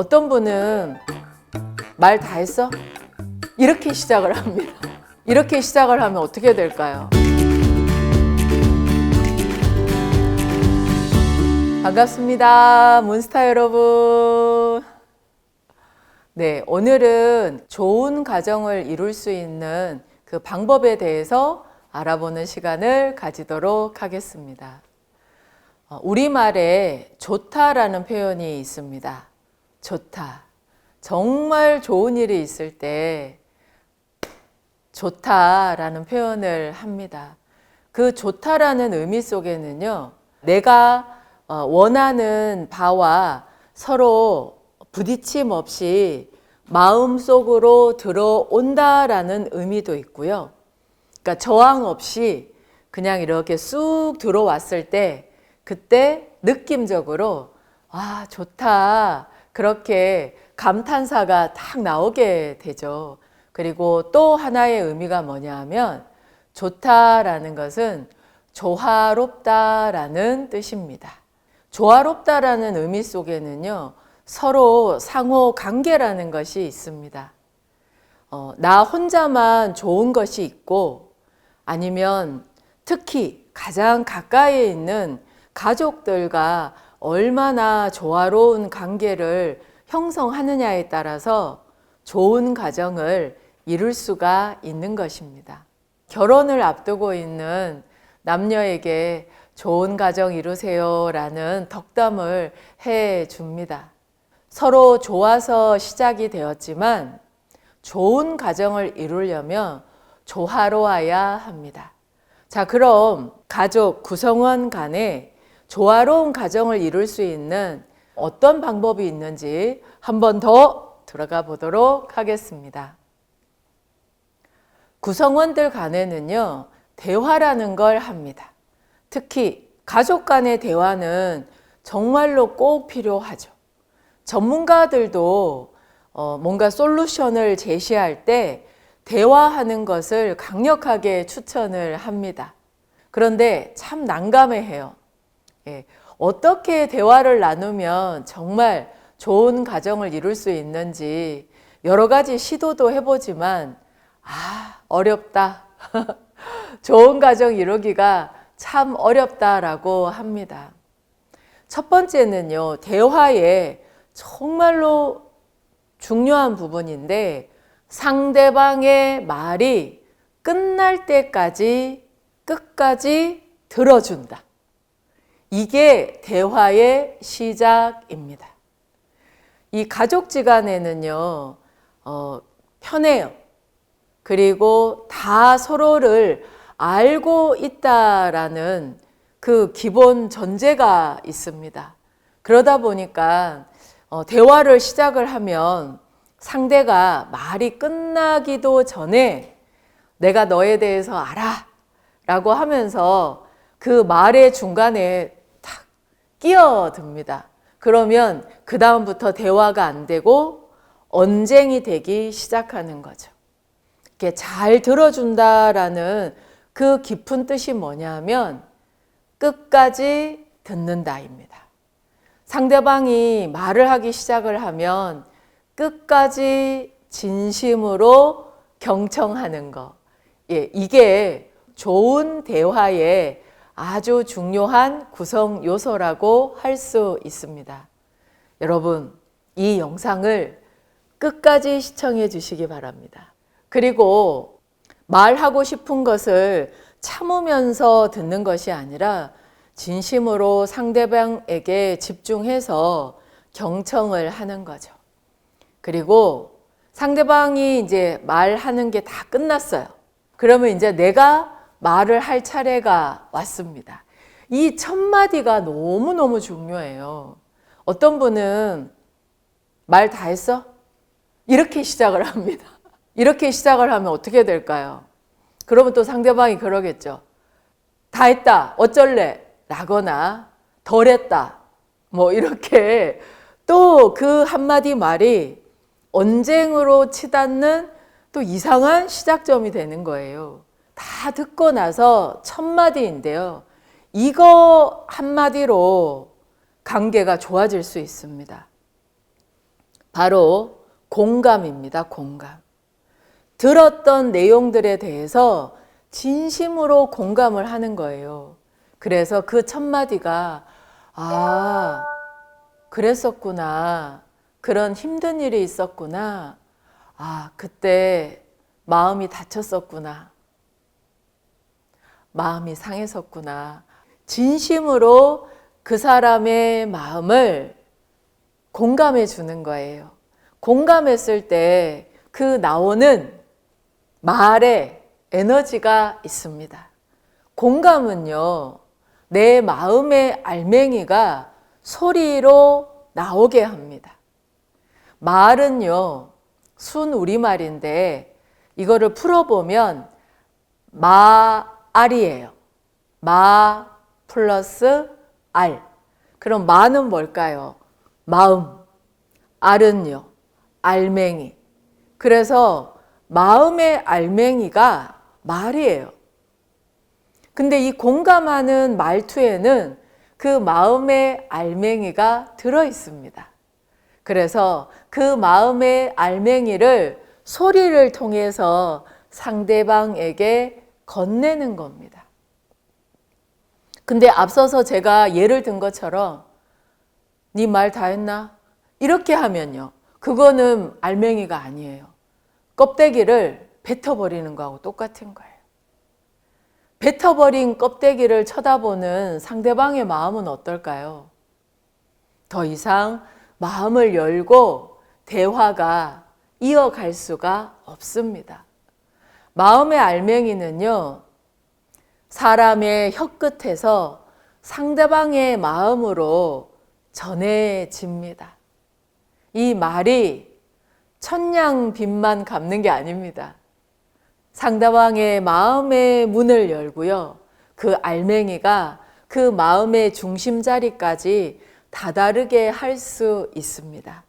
어떤 분은 말 다 했어? 이렇게 시작을 합니다. 이렇게 시작을 하면 어떻게 될까요? 반갑습니다. 몬스타 여러분. 네, 오늘은 좋은 가정을 이룰 수 있는 그 방법에 대해서 알아보는 시간을 가지도록 하겠습니다. 어, 우리말에 좋다라는 표현이 있습니다. 좋다. 정말 좋은 일이 있을 때 좋다라는 표현을 합니다. 그 좋다라는 의미 속에는요, 내가 어, 원하는 바와 서로 부딪힘 없이 마음 속으로 들어온다라는 의미도 있고요. 그러니까 저항 없이 그냥 이렇게 쑥 들어왔을 때 그때 느낌적으로 와, 좋다. 그렇게 감탄사가 딱 나오게 되죠. 그리고 또 하나의 의미가 뭐냐 하면 좋다라는 것은 조화롭다라는 뜻입니다. 조화롭다라는 의미 속에는요, 서로 상호 관계라는 것이 있습니다. 어, 나 혼자만 좋은 것이 있고 아니면 특히 가장 가까이에 있는 가족들과 얼마나 조화로운 관계를 형성하느냐에 따라서 좋은 가정을 이룰 수가 있는 것입니다. 결혼을 앞두고 있는 남녀에게 좋은 가정 이루세요 라는 덕담을 해 줍니다. 서로 좋아서 시작이 되었지만 좋은 가정을 이루려면 조화로워야 합니다. 자, 그럼 가족 구성원 간에 조화로운 가정을 이룰 수 있는 어떤 방법이 있는지 한 번 더 들어가 보도록 하겠습니다. 구성원들 간에는요, 대화라는 걸 합니다. 특히 가족 간의 대화는 정말로 꼭 필요하죠. 전문가들도 어, 뭔가 솔루션을 제시할 때 대화하는 것을 강력하게 추천을 합니다. 그런데 참 난감해 해요. 예, 어떻게 대화를 나누면 정말 좋은 가정을 이룰 수 있는지 여러 가지 시도도 해보지만, 아, 어렵다. 좋은 가정 이루기가 참 어렵다라고 합니다. 첫 번째는요, 대화에 정말로 중요한 부분인데 상대방의 말이 끝날 때까지 끝까지 들어준다. 이게 대화의 시작입니다. 이 가족지간에는요, 어, 편해요. 그리고 다 서로를 알고 있다라는 그 기본 전제가 있습니다. 그러다 보니까 어, 대화를 시작을 하면 상대가 말이 끝나기도 전에 내가 너에 대해서 알아 라고 하면서 그 말의 중간에 탁 끼어듭니다. 그러면 그다음부터 대화가 안 되고 언쟁이 되기 시작하는 거죠. 이렇게 잘 들어준다라는 그 깊은 뜻이 뭐냐면 끝까지 듣는다입니다. 상대방이 말을 하기 시작을 하면 끝까지 진심으로 경청하는 것. 예, 이게 좋은 대화의 아주 중요한 구성 요소라고 할 수 있습니다. 여러분, 이 영상을 끝까지 시청해 주시기 바랍니다. 그리고 말하고 싶은 것을 참으면서 듣는 것이 아니라 진심으로 상대방에게 집중해서 경청을 하는 거죠. 그리고 상대방이 이제 말하는 게 다 끝났어요. 그러면 이제 내가 말을 할 차례가 왔습니다. 이 첫 마디가 너무너무 중요해요. 어떤 분은 말 다 했어? 이렇게 시작을 합니다. 이렇게 시작을 하면 어떻게 될까요? 그러면 또 상대방이 그러겠죠. 다 했다. 어쩔래? 라거나 덜 했다. 뭐 이렇게 또 그 한마디 말이 언쟁으로 치닫는 또 이상한 시작점이 되는 거예요. 다 듣고 나서 첫 마디인데요. 이거 한마디로 관계가 좋아질 수 있습니다. 바로 공감입니다. 공감. 들었던 내용들에 대해서 진심으로 공감을 하는 거예요. 그래서 그 첫 마디가 아, 그랬었구나. 그런 힘든 일이 있었구나. 아, 그때 마음이 다쳤었구나. 마음이 상했었구나. 진심으로 그 사람의 마음을 공감해 주는 거예요. 공감했을 때 그 나오는 말에 에너지가 있습니다. 공감은요, 내 마음의 알맹이가 소리로 나오게 합니다. 말은요, 순 우리말인데 이거를 풀어보면 마 알이에요. 마 플러스 알. 그럼 마는 뭘까요? 마음. 알은요, 알맹이. 그래서 마음의 알맹이가 말이에요. 근데 이 공감하는 말투에는 그 마음의 알맹이가 들어 있습니다. 그래서 그 마음의 알맹이를 소리를 통해서 상대방에게 건네는 겁니다. 근데 앞서서 제가 예를 든 것처럼 네 말 다 했나? 이렇게 하면요. 그거는 알맹이가 아니에요. 껍데기를 뱉어버리는 거하고 똑같은 거예요. 뱉어버린 껍데기를 쳐다보는 상대방의 마음은 어떨까요? 더 이상 마음을 열고 대화가 이어갈 수가 없습니다. 마음의 알맹이는요, 사람의 혀끝에서 상대방의 마음으로 전해집니다. 이 말이 천냥 빚만 갚는 게 아닙니다. 상대방의 마음의 문을 열고요. 그 알맹이가 그 마음의 중심 자리까지 다다르게 할 수 있습니다.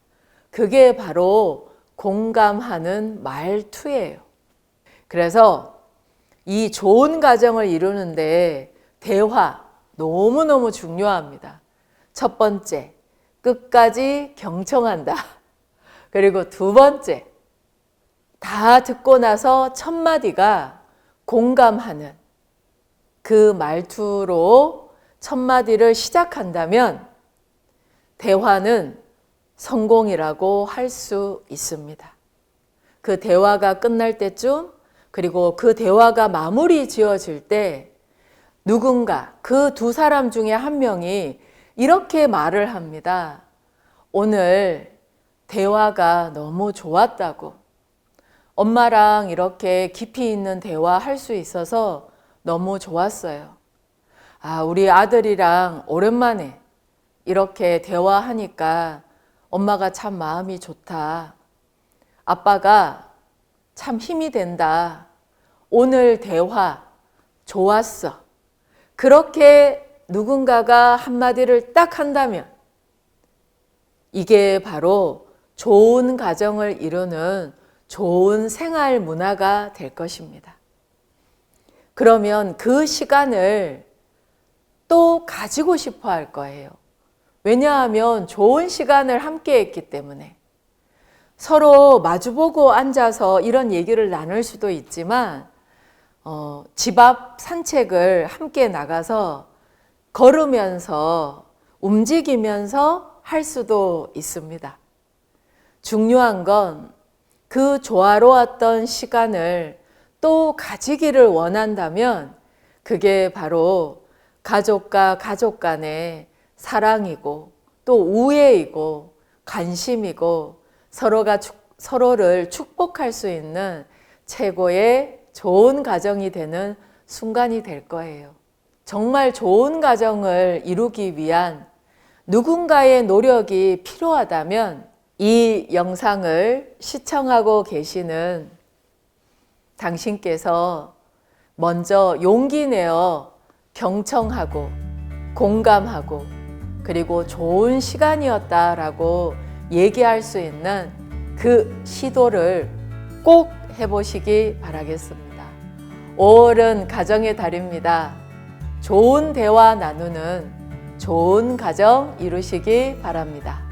그게 바로 공감하는 말투예요. 그래서 이 좋은 가정을 이루는데 대화 너무너무 중요합니다. 첫 번째, 끝까지 경청한다. 그리고 두 번째, 다 듣고 나서 첫 마디가 공감하는 그 말투로 첫 마디를 시작한다면 대화는 성공이라고 할 수 있습니다. 그 대화가 끝날 때쯤 그리고 그 대화가 마무리 지어질 때 누군가 그 두 사람 중에 한 명이 이렇게 말을 합니다. 오늘 대화가 너무 좋았다고. 엄마랑 이렇게 깊이 있는 대화 할 수 있어서 너무 좋았어요. 아, 우리 아들이랑 오랜만에 이렇게 대화하니까 엄마가 참 마음이 좋다. 아빠가 참 힘이 된다. 오늘 대화 좋았어. 그렇게 누군가가 한마디를 딱 한다면 이게 바로 좋은 가정을 이루는 좋은 생활 문화가 될 것입니다. 그러면 그 시간을 또 가지고 싶어 할 거예요. 왜냐하면 좋은 시간을 함께 했기 때문에. 서로 마주보고 앉아서 이런 얘기를 나눌 수도 있지만, 어, 집 앞 산책을 함께 나가서 걸으면서 움직이면서 할 수도 있습니다. 중요한 건 그 조화로웠던 시간을 또 가지기를 원한다면 그게 바로 가족과 가족 간의 사랑이고 또 우애이고 관심이고 서로가 축, 서로를 축복할 수 있는 최고의 좋은 가정이 되는 순간이 될 거예요. 정말 좋은 가정을 이루기 위한 누군가의 노력이 필요하다면 이 영상을 시청하고 계시는 당신께서 먼저 용기 내어 경청하고 공감하고 그리고 좋은 시간이었다라고 얘기할 수 있는 그 시도를 꼭 해보시기 바라겠습니다. 5월은 가정의 달입니다. 좋은 대화 나누는 좋은 가정 이루시기 바랍니다.